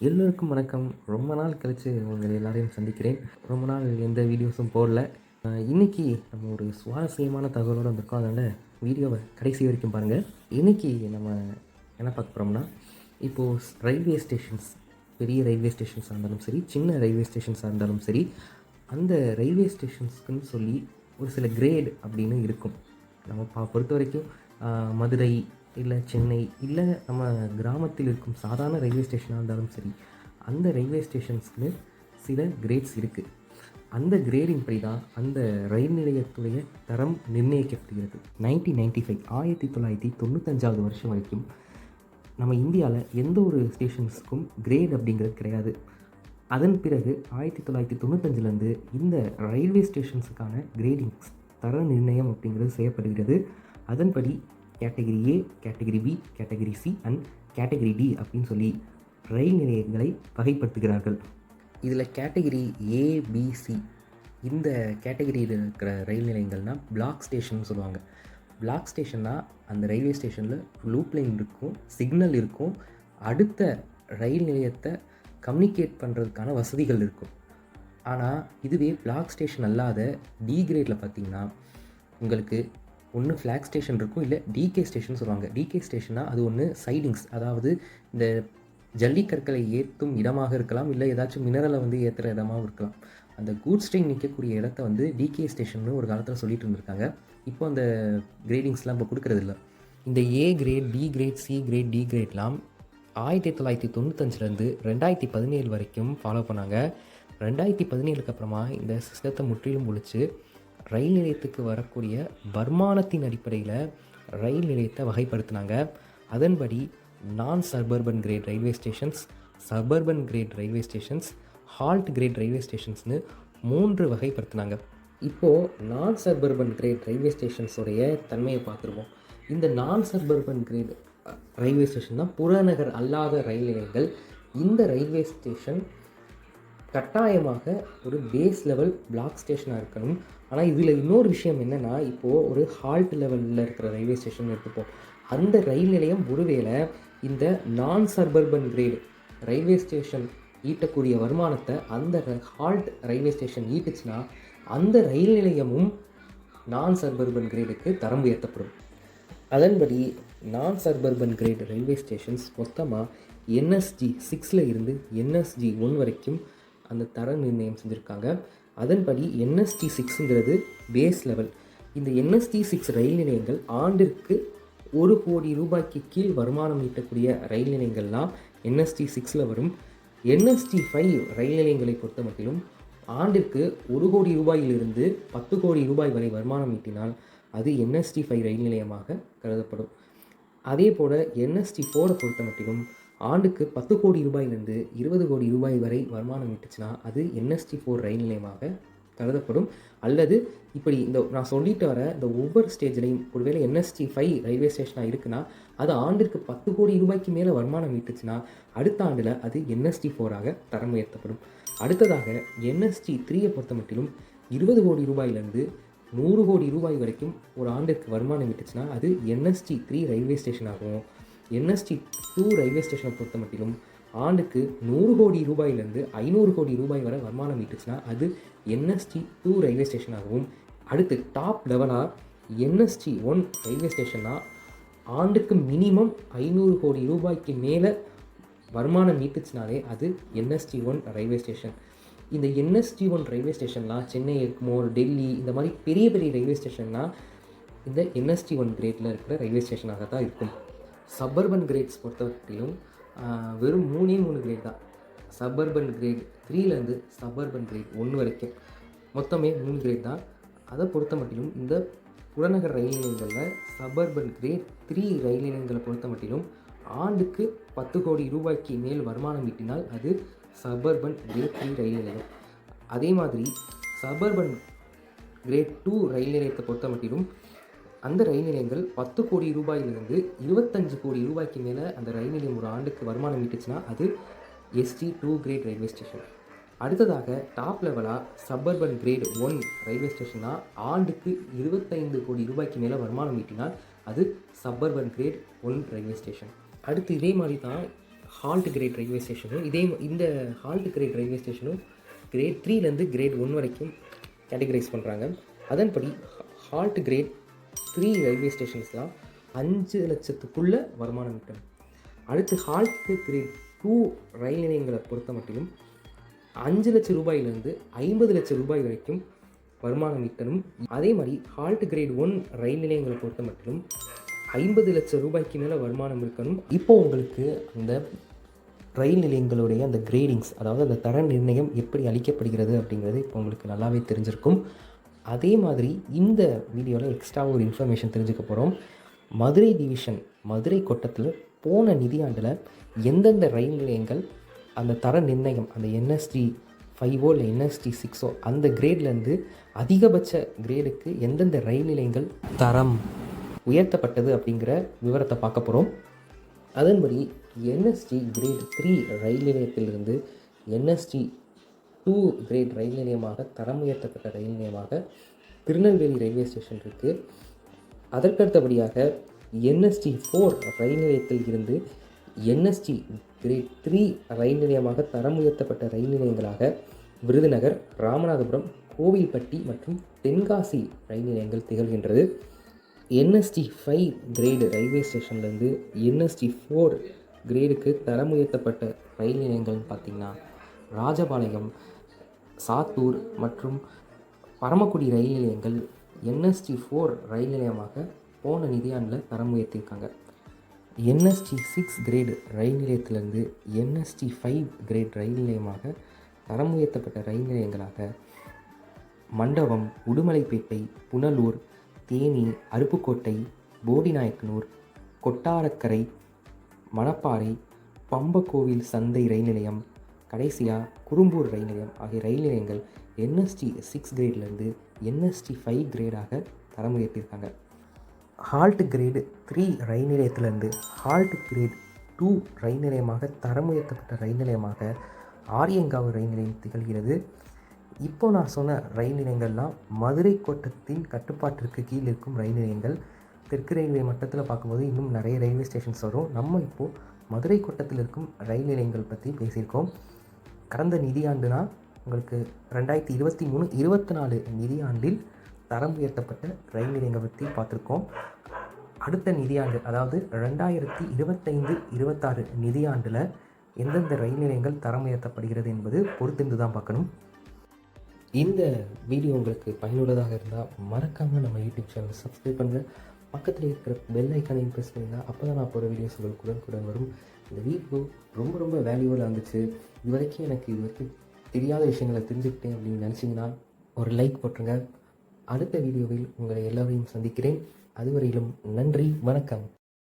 எல்லோருக்கும் வணக்கம். ரொம்ப நாள் கழித்து உங்கள் எல்லாரையும் சந்திக்கிறேன். ரொம்ப நாள் எந்த வீடியோஸும் போடல. இன்றைக்கி இன்னைக்கு நம்ம ஒரு சுவாரஸ்யமான தகவலோடு வந்திருக்கோம். அதனால் வீடியோவை கடைசி வரைக்கும் பாருங்கள் இன்றைக்கி நம்ம என்ன பார்க்க போகிறோம்னா இப்போது ரயில்வே ஸ்டேஷன்ஸ் பெரிய ரயில்வே ஸ்டேஷன்ஸாக இருந்தாலும் சரி சின்ன ரயில்வே ஸ்டேஷன்ஸாக இருந்தாலும் சரி அந்த ரயில்வே ஸ்டேஷன்ஸ்க்குன்னு சொல்லி ஒரு சில கிரேட் அப்படின்னு இருக்கும். நம்ம பா பொறுத்த வரைக்கும் மதுரை இல்லை சென்னை இல்லை நம்ம கிராமத்தில் இருக்கும் சாதாரண ரயில்வே ஸ்டேஷனாக இருந்தாலும் சரி அந்த ரயில்வே ஸ்டேஷன்ஸ்க்கு சில கிரேட்ஸ் இருக்குது அந்த கிரேடிங் படி தான் அந்த ரயில் நிலையத்துடைய தரம் நிர்ணயிக்கப்படுகிறது. நைன்டீன் நைன்டி ஃபைவ் ஆயிரத்தி தொள்ளாயிரத்தி தொண்ணூத்தஞ்சாவது வருஷம் வரைக்கும் நம்ம இந்தியாவில் எந்த ஒரு ஸ்டேஷன்ஸுக்கும் கிரேட் அப்படிங்கிறது கிடையாது. அதன் பிறகு ஆயிரத்தி தொள்ளாயிரத்தி தொண்ணூத்தஞ்சிலேருந்து இந்த ரயில்வே ஸ்டேஷன்ஸுக்கான கிரேடிங்ஸ் தர நிர்ணயம் அப்படிங்கிறது செய்யப்படுகிறது. அதன்படி category A category B category C and category D அப்படின்னு சொல்லி ரயில் நிலையங்களை வகைப்படுத்துகிறார்கள். இதில் கேட்டகரி ஏபிசி இந்த கேட்டகரியில் இருக்கிற ரயில் நிலையங்கள்னால் பிளாக் ஸ்டேஷன் சொல்லுவாங்க. பிளாக் ஸ்டேஷன்னா அந்த ரயில்வே ஸ்டேஷனில் லூப் லைன் இருக்கும் சிக்னல் இருக்கும் அடுத்த ரயில் நிலையத்தை கம்யூனிகேட் பண்ணுறதுக்கான வசதிகள் இருக்கும். ஆனால் இதுவே பிளாக் ஸ்டேஷன் அல்லாத டி கிரேடில் பார்த்திங்கன்னா உங்களுக்கு ஒன்று ஃப்ளாக் ஸ்டேஷன் இருக்கும் இல்லை டிகே ஸ்டேஷன் சொல்லுவாங்க. டிகே ஸ்டேஷன்னா அது ஒன்று சைடிங்ஸ் அதாவது இந்த ஜல்லிக்கற்களை ஏற்றும் இடமாக இருக்கலாம் இல்லை ஏதாச்சும் மினரலை வந்து ஏற்றுற இடமாகவும் இருக்கலாம். அந்த கூட்ஸ் ட்ரெயின் நிற்கக்கூடிய இடத்த வந்து டிகே ஸ்டேஷன் ஒரு காலத்தில் சொல்லிட்டு இருந்திருக்காங்க. இப்போ அந்த கிரேடிங்ஸ்லாம் இப்போ கொடுக்குறதில்ல இந்த A grade B grade C grade D கிரேட்லாம் ஆயிரத்தி தொள்ளாயிரத்தி தொண்ணூத்தஞ்சிலேருந்து ரெண்டாயிரத்தி பதினேழு வரைக்கும் ஃபாலோ பண்ணாங்க. ரெண்டாயிரத்தி பதினேழுக்கு அப்புறமா இந்த சிஸ்டத்தை முற்றிலும் ஒழிச்சு ரயில் நிலையத்துக்கு வரக்கூடிய வருமானத்தின் அடிப்படையில் ரயில் நிலையத்தை வகைப்படுத்தினாங்க. அதன்படி நான் suburban grade railway stations suburban grade railway stations halt grade railway ஸ்டேஷன்ஸ்னு மூன்று வகைப்படுத்தினாங்க. இப்போது நான் சர்பர்பன் கிரேட் ரயில்வே ஸ்டேஷன்ஸோடைய தன்மையை பார்த்துருவோம். இந்த நான் சர்பர்பன் கிரேட் ரயில்வே ஸ்டேஷன் தான் புறநகர் அல்லாத ரயில் நிலையங்கள். இந்த ரயில்வே ஸ்டேஷன் கட்டாயமாக ஒரு பேஸ் லெவல் பிளாக் ஸ்டேஷனாக இருக்கணும். ஆனால் இதில் இன்னொரு விஷயம் என்னென்னா இப்போது ஒரு ஹால்ட் லெவலில் இருக்கிற ரயில்வே ஸ்டேஷன் எடுத்துப்போம். அந்த ரயில் நிலையம் ஒருவேளை இந்த நான் சர்பர்பன் கிரேடு ரயில்வே ஸ்டேஷன் ஈட்டக்கூடிய வருமானத்தை அந்த ஹால்ட் ரயில்வே ஸ்டேஷன் ஈட்டுச்சுன்னா அந்த ரயில் நிலையமும் நான் சர்பர்பன் கிரேடுக்கு தரம் உயர்த்தப்படும். அதன்படி நான் சர்பர்பன் கிரேட் ரயில்வே ஸ்டேஷன்ஸ் மொத்தமாக என்எஸ்ஜி சிக்ஸில் இருந்து என்எஸ்ஜி ஒன் வரைக்கும் அந்த தர நிர்ணயம் செஞ்சுருக்காங்க. அதன்படி என்எஸ்டி சிக்ஸுங்கிறது பேஸ் லெவல் இந்த என்எஸ்டி சிக்ஸ் ரயில் நிலையங்கள் ஆண்டிற்கு ஒரு கோடி ரூபாய்க்கு கீழ் வருமானம் ஈட்டக்கூடிய ரயில் நிலையங்கள்லாம் என்எஸ்டி சிக்ஸில் வரும். என்எஸ்டி ஃபைவ் ரயில் நிலையங்களை பொறுத்த மட்டிலும் ஆண்டிற்கு ஒரு கோடி ரூபாயிலிருந்து பத்து கோடி ரூபாய் வரை வருமானம் ஈட்டினால் அது என்எஸ்டி ஃபைவ் ரயில் நிலையமாக கருதப்படும். அதே போல் என்எஸ்டி ஃபோரை பொறுத்த மட்டிலும் ஆண்டுக்கு பத்து கோடி ரூபாயிலிருந்து இருபது கோடி ரூபாய் வரை வருமானம் விட்டுச்சுன்னா அது என்எஸ்டி ஃபோர் ரயில் நிலையமாக கருதப்படும். அல்லது இப்படி இந்த நான் சொல்லிட்டு வர இந்த ஒவ்வொரு ஸ்டேஜ்லையும் ஒருவேளை என்எஸ்டி ஃபைவ் ரயில்வே ஸ்டேஷனாக இருக்குன்னா அது ஆண்டிற்கு பத்து கோடி ரூபாய்க்கு மேலே வருமானம் ஈட்டுச்சுன்னா அடுத்த ஆண்டில் அது என்எஸ்டி ஃபோராக தரம் உயர்த்தப்படும். அடுத்ததாக என்எஸ்டி த்ரீயை பொறுத்த மட்டிலும் இருபது கோடி ரூபாயிலிருந்து நூறு கோடி ரூபாய் வரைக்கும் ஒரு ஆண்டிற்கு வருமானம் விட்டுச்சுன்னா அது என்எஸ்டி த்ரீ ரயில்வே ஸ்டேஷனாகவும் என்எஸ்டி டூ ரயில்வே ஸ்டேஷனை பொறுத்த மட்டிலும் ஆண்டுக்கு நூறு கோடி ரூபாயிலிருந்து ஐநூறு கோடி ரூபாய் வரை வருமானம் ஈட்டுச்சுன்னா அது என்எஸ்டி டூ ரயில்வே ஸ்டேஷனாகவும் அடுத்து டாப் லெவலாக என்எஸ்டி ஒன் ரயில்வே ஸ்டேஷன்னா ஆண்டுக்கு மினிமம் ஐநூறு கோடி ரூபாய்க்கு மேலே வருமானம் ஈட்டுச்சுனாலே அது என்எஸ்டி ஒன் ரயில்வே ஸ்டேஷன் இந்த என்எஸ்டி ஒன் ரயில்வே ஸ்டேஷன்லாம் சென்னை இருக்குமோ டெல்லி இந்த மாதிரி பெரிய பெரிய ரயில்வே ஸ்டேஷன்லாம் இந்த என்எஸ்டி ஒன் கிரேட்டில் இருக்கிற ரயில்வே ஸ்டேஷனாக தான் இருக்கும். சபர்பன் கிரேட்ஸ் பொறுத்தவரையிலும் வெறும் மூணே மூணு கிரேட் தான். சப்பர்பன் கிரேட் த்ரீலேருந்து சபர்பன் கிரேட் ஒன்று வரைக்கும். மொத்தமே மூணு கிரேட் தான். அதை பொறுத்த மட்டிலும் இந்த புறநகர் ரயில் நிலையங்களில் சபர்பன் கிரேட் த்ரீ ரயில் நிலையங்களை பொறுத்த மட்டிலும் ஆண்டுக்கு பத்து கோடி ரூபாய்க்கு மேல் வருமானம் ஈட்டினால் அது சபர்பன் கிரேட் த்ரீ ரயில் நிலையம். அதே மாதிரி சபர்பன் கிரேட் டூ ரயில் நிலையத்தை பொறுத்த மட்டிலும் அந்த ரயில் நிலையங்கள் பத்து கோடி ரூபாயிலிருந்து இருபத்தஞ்சு கோடி ரூபாய்க்கு மேலே அந்த ரயில் நிலையம் ஒரு ஆண்டுக்கு வருமானம் ஈட்டுச்சுன்னா அது SD two grade railway station அடுத்ததாக டாப் லெவலாக சப்பர்பன் கிரேட் ஒன் ரயில்வே ஸ்டேஷன்னா ஆண்டுக்கு இருபத்தைந்து கோடி ரூபாய்க்கு மேலே வருமானம் ஈட்டினால் அது suburban grade one railway station அடுத்து இதே மாதிரி தான் ஹால்ட் கிரேட் ரயில்வே ஸ்டேஷனும் இதே இந்த ஹால்ட் கிரேட் ரயில்வே ஸ்டேஷனும் கிரேட் த்ரீலேருந்து கிரேட் ஒன் வரைக்கும் கேட்டகரைஸ் பண்ணுறாங்க அதன்படி ஹால்ட் கிரேட் த்ரீ ரயில்வே ஸ்டேஷன்ஸ்லாம் அஞ்சு லட்சத்துக்குள்ள வருமானம் ஈட்டணும் அடுத்து ஹால்ட் கிரேட் டூ ரயில் நிலையங்களை பொறுத்த மட்டிலும் அஞ்சு லட்சம் ரூபாயிலிருந்து ஐம்பது லட்சம் ரூபாய் வரைக்கும் வருமானம் ஈட்டணும். அதே மாதிரி ஹால்ட் கிரேட் ஒன் ரயில் நிலையங்களை பொறுத்த மட்டிலும் ஐம்பது லட்சம் ரூபாய்க்கு மேலே வருமானம் இருக்கணும். இப்போ உங்களுக்கு அந்த ரயில் நிலையங்களுடைய அந்த கிரேடிங்ஸ் அதாவது அந்த தர நிர்ணயம் எப்படி அளிக்கப்படுகிறது அப்படிங்கிறது இப்போ உங்களுக்கு நல்லாவே தெரிஞ்சிருக்கும். அதே மாதிரி இந்த வீடியோவில் எக்ஸ்ட்ரா ஒரு இன்ஃபர்மேஷன் தெரிஞ்சுக்க போகிறோம் மதுரை டிவிஷன் மதுரை கோட்டத்தில் போன நிதியாண்டில் எந்தெந்த ரயில் நிலையங்கள் அந்த தர நிர்ணயம் அந்த என்எஸ்டி ஃபைவோ இல்லை என்எஸ்டி சிக்ஸோ அந்த கிரேட்லேருந்து அதிகபட்ச கிரேடுக்கு எந்தெந்த ரயில் நிலையங்கள் தரம் உயர்த்தப்பட்டது அப்படிங்கிற விவரத்தை பார்க்க போகிறோம் அதன்படி என்எஸ்டி கிரேட் த்ரீ ரயில் நிலையத்திலிருந்து என்எஸ்டி டூ கிரேட் ரயில் நிலையமாக தரம் உயர்த்தப்பட்ட ரயில் நிலையமாக திருநெல்வேலி ரயில்வே ஸ்டேஷன் இருக்குது அதற்கடுத்தபடியாக என்எஸ்டி ஃபோர் ரயில் நிலையத்தில் இருந்து என்எஸ்டி கிரேட் த்ரீ ரயில் நிலையமாக தரம் உயர்த்தப்பட்ட ரயில் நிலையங்களாக விருதுநகர் ராமநாதபுரம் கோவில்பட்டி மற்றும் தென்காசி ரயில் நிலையங்கள் திகழ்கின்றது. என்எஸ்டி ஃபைவ் கிரேடு ரயில்வே ஸ்டேஷன்லேருந்து என்எஸ்டி ஃபோர் கிரேடுக்கு தரம் உயர்த்தப்பட்ட ரயில் நிலையங்கள்னு பார்த்திங்கன்னா ராஜபாளையம் சாத்தூர் மற்றும் பரமக்குடி ரயில் நிலையங்கள் என்எஸ்டி ஃபோர் ரயில் நிலையமாக போன நிதியாண்டில் தரம் உயர்த்தியிருக்காங்க. என்எஸ்டி சிக்ஸ் கிரேடு ரயில் நிலையத்திலிருந்து என்எஸ்டி ஃபைவ் கிரேட் ரயில் நிலையமாக தரம் உயர்த்தப்பட்ட ரயில் நிலையங்களாக மண்டபம் உடுமலைப்பேட்டை புனலூர் தேனி அருப்புக்கோட்டை போடிநாயக்கனூர் கொட்டாரக்கரை மணப்பாறை பம்பக்கோவில் சந்தை ரயில் நிலையம் கடைசியாக குறும்பூர் ரயில் நிலையம் ஆகிய ரயில் நிலையங்கள் என்எஸ்டி சிக்ஸ் கிரேட்லேருந்து என்எஸ்டி ஃபைவ் கிரேடாக தரம் உயர்த்தியிருக்காங்க ஹால்ட் கிரேடு த்ரீ ரயில் நிலையத்திலிருந்து ஹால்ட் கிரேட் டூ ரயில் நிலையமாக தரம் உயர்த்தப்பட்ட ரயில் நிலையமாக ஆரியங்காவு ரயில் நிலையம் திகழ்கிறது. இப்போ நான் சொன்ன ரயில் நிலையங்கள்லாம் மதுரை கோட்டத்தின் கட்டுப்பாட்டிற்கு கீழ் இருக்கும் ரயில் நிலையங்கள். தெற்கு ரயில்வே மட்டத்தில் பார்க்கும்போது இன்னும் நிறைய ரயில்வே ஸ்டேஷன்ஸ் வரும். நம்ம இப்போது மதுரை கோட்டத்தில் இருக்கும் ரயில் நிலையங்கள் பற்றி பேசியிருக்கோம். கடந்த நிதியாண்டுனா உங்களுக்கு ரெண்டாயிரத்தி இருபத்தி மூணு இருபத்தி நாலு நிதியாண்டில் தரம் உயர்த்தப்பட்ட ரயில் நிலையங்களை பற்றி பார்த்துருக்கோம். அடுத்த நிதியாண்டு அதாவது ரெண்டாயிரத்தி இருபத்தைந்து இருபத்தாறு நிதியாண்டில் எந்தெந்த ரயில் நிலையங்கள் தரம் உயர்த்தப்படுகிறது என்பது பொறுத்திருந்து தான் பார்க்கணும். இந்த வீடியோ உங்களுக்கு பயனுள்ளதாக இருந்தால் மறக்காமல் நம்ம யூடியூப் சேனலை சப்ஸ்கிரைப் பண்ணுங்கள் பக்கத்தில் இருக்கிற பெல் ஐக்கானையும் ப்ரெஸ் பண்ணிங்கன்னா அப்போ தான் நான் போகிற வீடியோஸ் உங்களுக்கு உடனுக்குடன் வரும். இந்த வீடியோ ரொம்ப ரொம்ப வேல்யூவலாக இருந்துச்சு. இது வரைக்கும் எனக்கு இது வரைக்கும் தெரியாத விஷயங்களை தெரிஞ்சுக்கிட்டேன் அப்படின்னு நினச்சிங்கன்னா ஒரு லைக் போட்டுருங்க. அடுத்த வீடியோவில் உங்களை எல்லோரையும் சந்திக்கிறேன். அதுவரையிலும் நன்றி வணக்கம்.